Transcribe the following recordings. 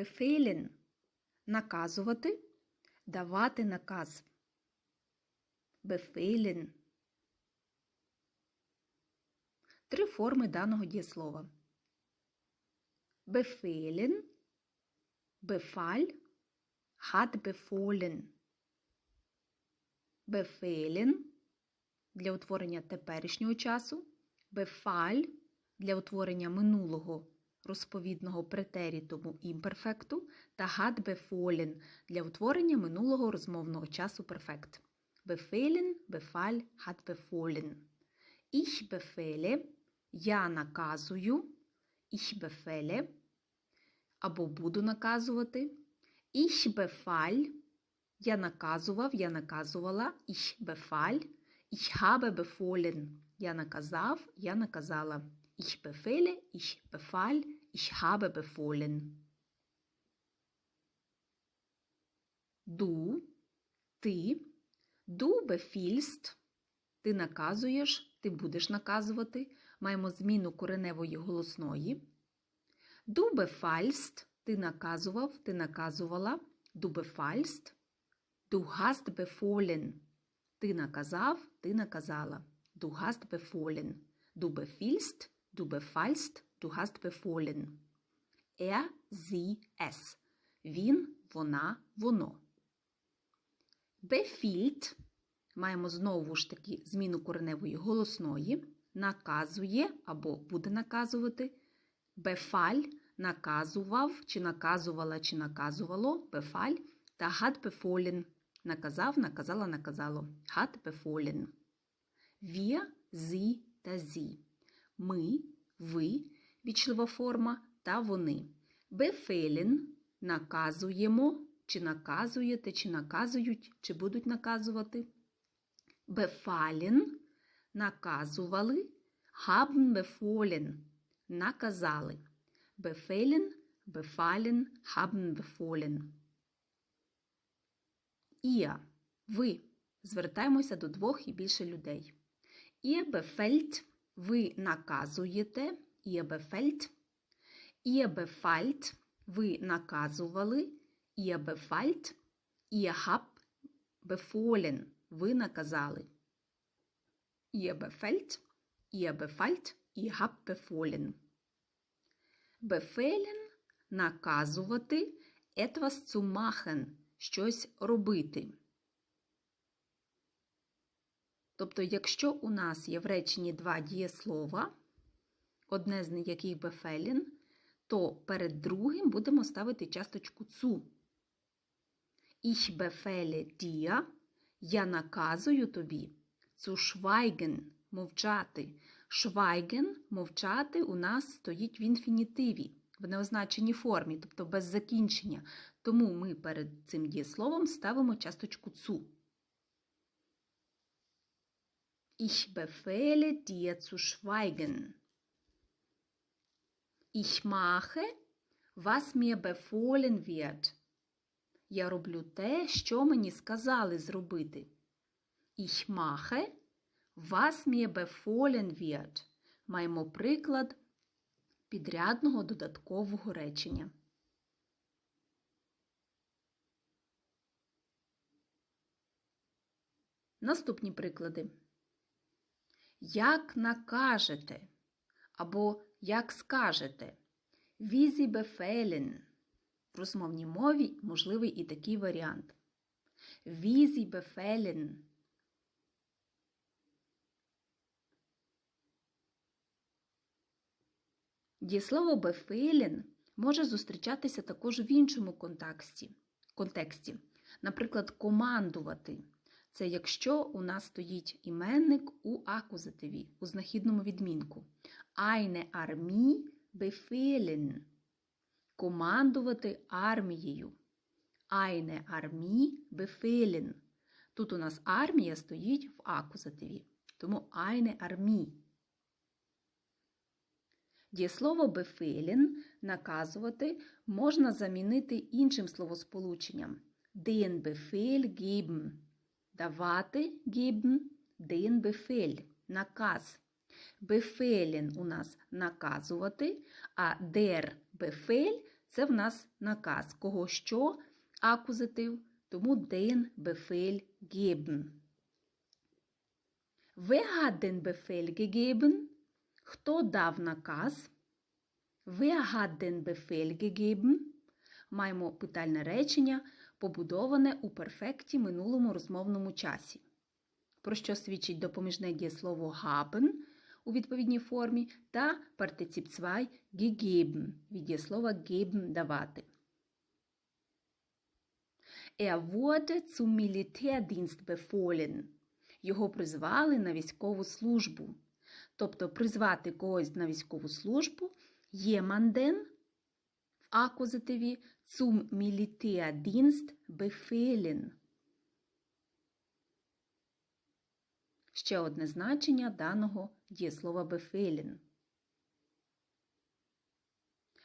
befehlen – наказувати, давати наказ. Befehlen. Три форми даного дієслова. Befehlen, befahl, hat befohlen. Befehlen для утворення теперішнього часу, befahl для утворення минулого розповідного претерітуму імперфекту та hat befohlen для утворення минулого розмовного часу перфект. Befehlen, befahl, hat befohlen. Ich befehle – я наказую, ich befehle або буду наказувати. Ich befahl – я наказував, я наказувала, ich befahl. Ich habe befohlen – я наказав, я наказала. Ich befehle, ich befahl, ich habe befohlen. Du – ти. Du befiehlst – ти наказуєш, ти будеш наказувати. Маємо зміну кореневої голосної. Du befallst – ти наказував, ти наказувала. Du befallst. Du hast befohlen – ти наказав, ти наказала. Du hast befohlen. Du befiehlst, du befallst, du hast befohlen. Er, sie, es. Він, вона, воно. Befiehlt – маємо знову ж таки зміну кореневої голосної, наказує або буде наказувати. Бефаль – наказував, чи наказувала, чи наказувало, бефаль та hat befohlen – наказав, наказала, наказало. Hat befohlen. Wir, sie та sie. Ми, ви, вічлива форма та вони. Befehlen – наказуємо, чи наказуєте, чи наказують, чи будуть наказувати. Befallen – наказували. Haben befohlen – наказали. Befehlen, befallen, haben befohlen. Ihr – ви. Звертаємося до двох і більше людей. Ihr befällt – ви наказуєте. Ihr befallt – ви наказували. Ihr habt befohlen – ви наказали. Befallt. Ihr habt befohlen. Befehlen – наказувати. Etwas zu щось робити. Тобто, якщо у нас є в реченні два дієслова, одне з яких befehlen, то перед другим будемо ставити часточку цу. Ich befehle dir – я наказую тобі. Zu schweigen – мовчати. Schweigen – мовчати у нас стоїть в інфінітиві, в неозначеній формі, тобто без закінчення. Тому ми перед цим дієсловом ставимо часточку цу. Ich befehle dir zu schweigen. Ich mache, was mir befohlen wird. Я роблю те, що мені сказали зробити. Ich mache, was mir befohlen wird. Маємо приклад підрядного додаткового речення. Наступні приклади. Як накажете або як скажете. Візі бефелен. В розмовній мові можливий і такий варіант. Візі бефелен. Дієслово бефелен може зустрічатися також в іншому контексті. контексті. Наприклад, командувати. Це якщо у нас стоїть іменник у акузативі, у знахідному відмінку. Eine Armee befehlen. Командувати армією. Eine Armee befehlen. Тут у нас армія стоїть в акузативі. Тому eine Armee. Дієслово befehlen наказувати можна замінити іншим словосполученням. Den Befehl geben. Давати geben, den Befehl – наказ. Befehlen у нас наказувати, а der Befehl – це в нас наказ. Кого що? Акузатив, тому geben. Wer hat den Befehl gegeben? Хто дав наказ? Den Befehl gegeben? Маємо питальне речення, побудоване у перфекті минулому розмовному часі. Про що свідчить допоміжне дієслово haben у відповідній формі та партицип 2 gegeben від дієслова geben давати. Er wurde zum Militärdienst befohlen. Його призвали на військову службу. Тобто призвати когось на військову службу jemanden в акузативі zum Militärdienst befehlen. Ще одне значення даного дієслова befehlen.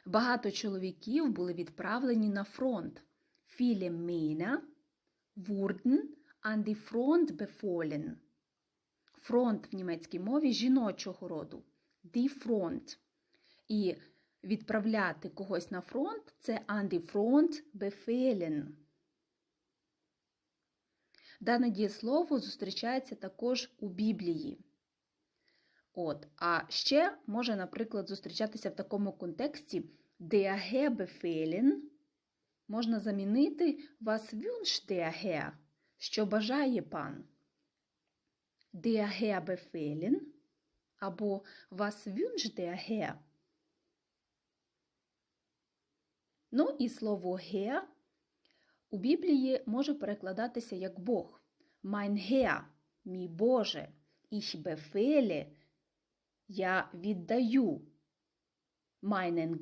Багато чоловіків були відправлені на фронт. Viele Männer wurden an die Front befohlen. Фронт в німецькій мові жіночого роду. Die Front. І відправляти когось на фронт це an die Front befehlen. Дане дієслово зустрічається також у Біблії. От, А ще може, наприклад, зустрічатися в такому контексті der befehlen можна замінити was wünscht der що бажає пан. Der befehlen або was wünscht der. Ну і слово Herr у Біблії може перекладатися як Бог. Mein мій Боже, ich befehle, я віддаю. Meinen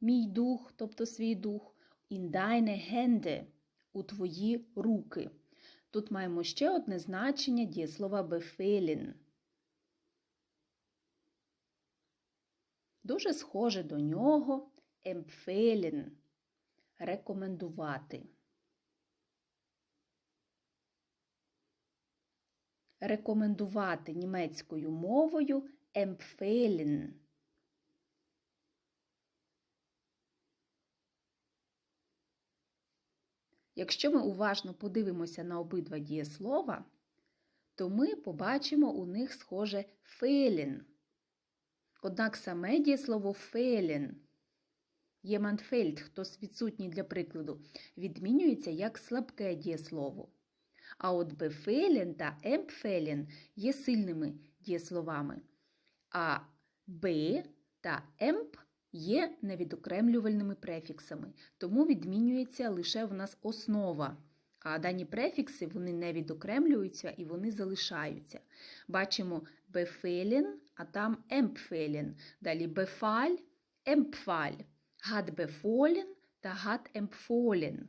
мій дух, тобто свій дух, in deine Hände, у твої руки. Тут маємо ще одне значення дієслова befehlen. Дуже схоже до нього empfehlen – рекомендувати. Рекомендувати німецькою мовою empfehlen. Якщо ми уважно подивимося на обидва дієслова, то ми побачимо у них схоже фейлін. Однак саме дієслово фейлін єманфельд, хтось відсутній для прикладу, відмінюється як слабке дієслово. А от бефелін та емпфелін є сильними дієсловами, а б та емп є невідокремлювальними префіксами, тому відмінюється лише в нас основа. А дані префікси вони не відокремлюються і вони залишаються. Бачимо бефелін, а там емпфелін. Далі бефаль, емпфаль, гад бефолін та гад емпфолін.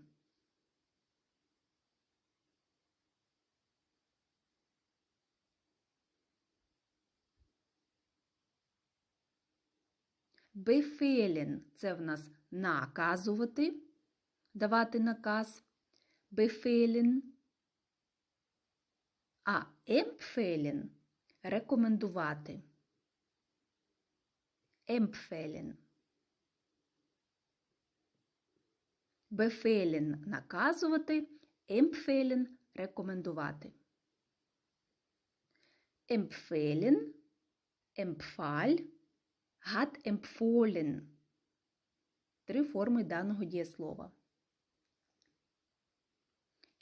Бефелін це в нас наказувати, давати наказ. Бефелін. А емпфелін рекомендувати. Емпфелін. Бефелін наказувати, емпфелін рекомендувати. Емпфелін, емпфаль, hat empfohlen. Три форми даного дієслова.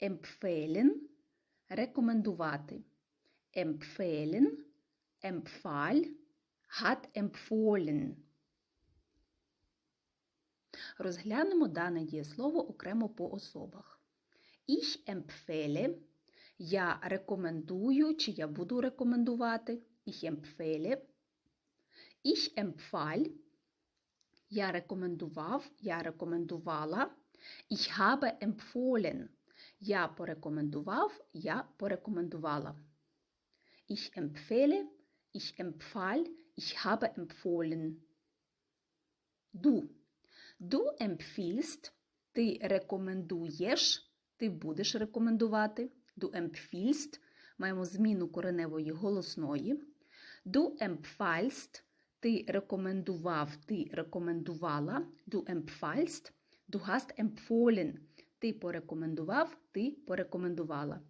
Empfehlen – рекомендувати. Empfehlen, empfahl, hat empfohlen. Розглянемо дане дієслово окремо по особах. Ich empfehle – я рекомендую, чи я буду рекомендувати. Ich empfehle – Ich empfahl. Я рекомендував, я рекомендувала. Ich habe empfohlen. Я порекомендував, я порекомендувала. Ich empfehle, ich empfahl, ich habe empfohlen. Du. Du empfiehlst. Ти рекомендуєш, ти будеш рекомендувати. Du empfiehlst. Маємо зміну кореневої голосної. Du empfiehlst Ти рекомендував, ти рекомендувала. Du empfiehlst. Du hast empfohlen. Ти порекомендував, ти порекомендувала.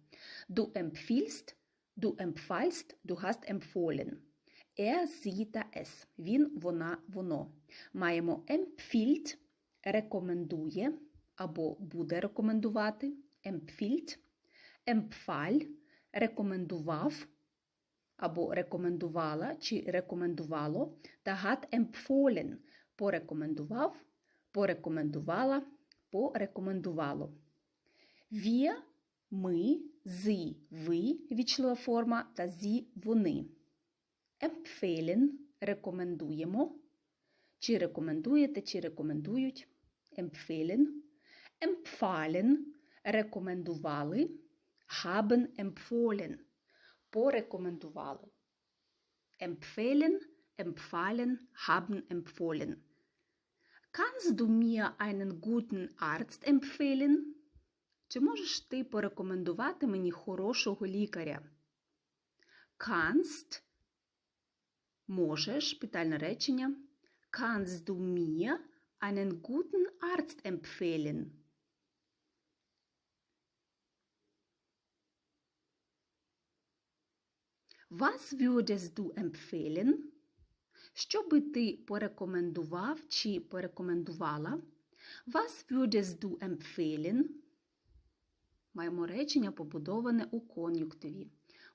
Du empfiehlst, du empfiehlst, du hast empfohlen. Er, та es. Він, вона, воно. Маємо empfiehlt – рекомендує або буде рекомендувати. Empfiehlt. Empfahl – рекомендував або рекомендувала чи рекомендувало. Та hat empfohlen – порекомендував, порекомендувала, порекомендувало. Wir – ми, зи – ви, вічлива форма, та зі – вони. Empfehlen – рекомендуємо. Чи рекомендуєте, чи рекомендують. Empfehlen. Empfahlen – рекомендували. Haben empfohlen – порекомендували. Empfehlen, empfahlen, haben empfohlen. Kannst du mir einen guten Arzt empfehlen? Чи можеш ти порекомендувати мені хорошого лікаря? Kannst – можеш, питальне речення. Kannst du mir einen guten Arzt empfehlen? Was würdest du empfehlen? Що би ти порекомендував чи порекомендувала? Was würdest du empfehlen? Маємо речення побудоване у кон'юктиві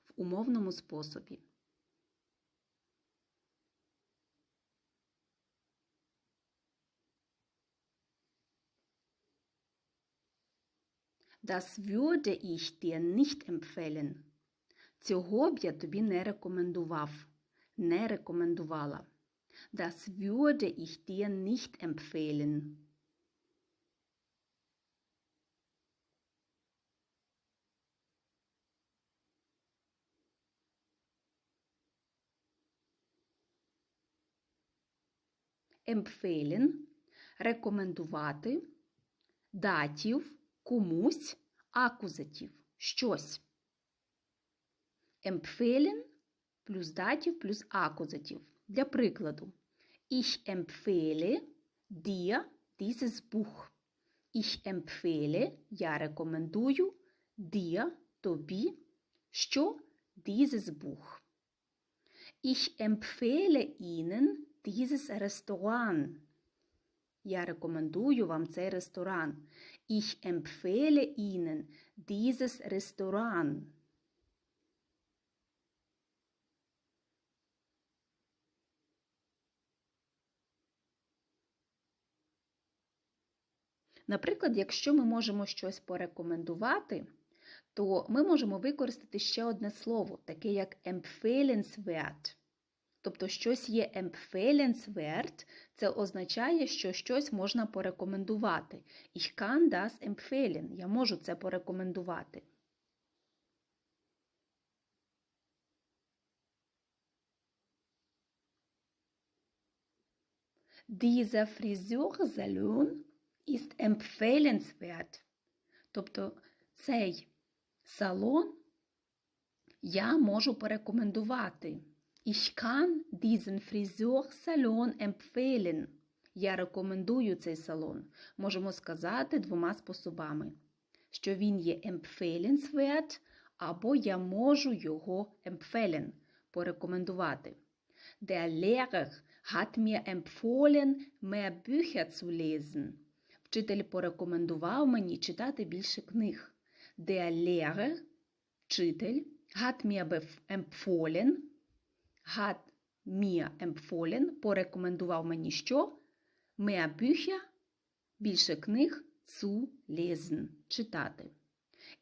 в умовному способі. Das würde ich dir nicht empfehlen. Цього б я тобі не рекомендував. Не рекомендувала. Das würde ich dir nicht empfehlen. Empfehlen – рекомендувати, датів, комусь, акузатив, щось. Empfehlen плюс датів плюс акузатив. Для прикладу. Ich empfehle dir dieses Buch. Ich empfehle, я рекомендую, dir, тобі, що dieses Buch. Ich empfehle Ihnen dieses Restaurant. Я рекомендую вам цей ресторан. Ich empfehle Ihnen dieses Restaurant. Наприклад, якщо ми можемо щось порекомендувати, то ми можемо використати ще одне слово, таке як empfehlenswert. Тобто щось є empfehlenswert, це означає, що щось можна порекомендувати. Ich kann das empfehlen. Я можу це порекомендувати. Dieser Friseursalon ist empfehlenswert. Тобто цей салон я можу порекомендувати. Ich kann diesen Friseursalon empfehlen. Я рекомендую цей салон. Можемо сказати двома способами, що він є empfehlenswert, або я можу його empfehlen порекомендувати. Der Lehrer hat mir empfohlen, mehr Bücher zu lesen. Вчитель порекомендував мені читати більше книг. Der Lehrer, вчитель, hat mir empfohlen, hat mir empfohlen, порекомендував мені що? Mehr Bücher, більше книг zu lesen, читати.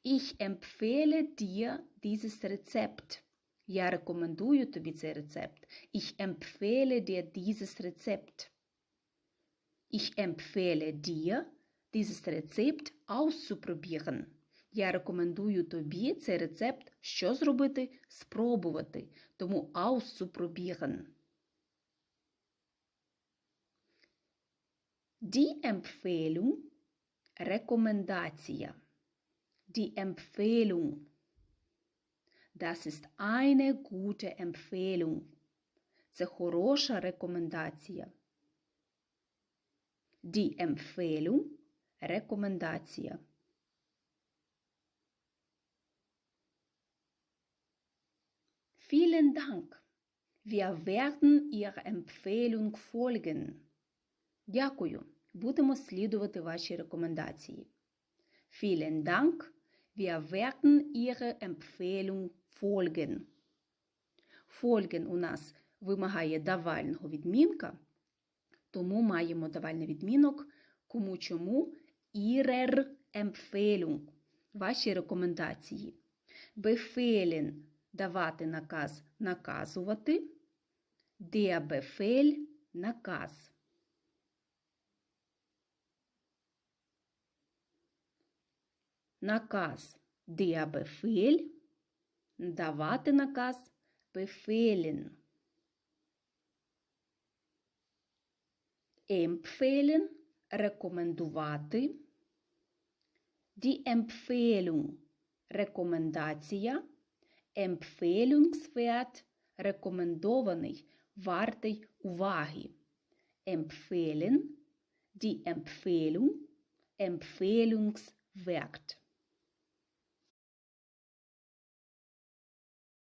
Ich empfehle dir dieses Rezept. Я рекомендую тобі цей рецепт. Ich empfehle dir dieses Rezept. Ich empfehle dir, dieses Rezept auszuprobieren. Я рекомендую тобі цей рецепт що зробити? Спробувати. Тому auszuprobieren. Die Empfehlung – рекомендація. Die. Das ist eine gute Empfehlung. це хороша рекомендація. Die Empfehlung – рекомендація. Vielen Dank. Wir werden Ihrer Empfehlung folgen. Дякую. Будемо слідувати вашій рекомендації. Vielen Dank. Wir werden Ihrer Empfehlung folgen. Folgen у нас вимагає давального відмінка, тому маємо давальний відмінок кому чому Ihrer Empfehlung. Ваші рекомендації. Befehlen – давати наказ, наказувати. Befehl – наказ. Наказ Befehl – давати наказ befehlen. Empfehlen – рекомендувати. Empfehlung – рекомендація. Empfehlungswert – рекомендований, вартий уваги. Empfehlen – die Empfehlung – Empfehlungswert.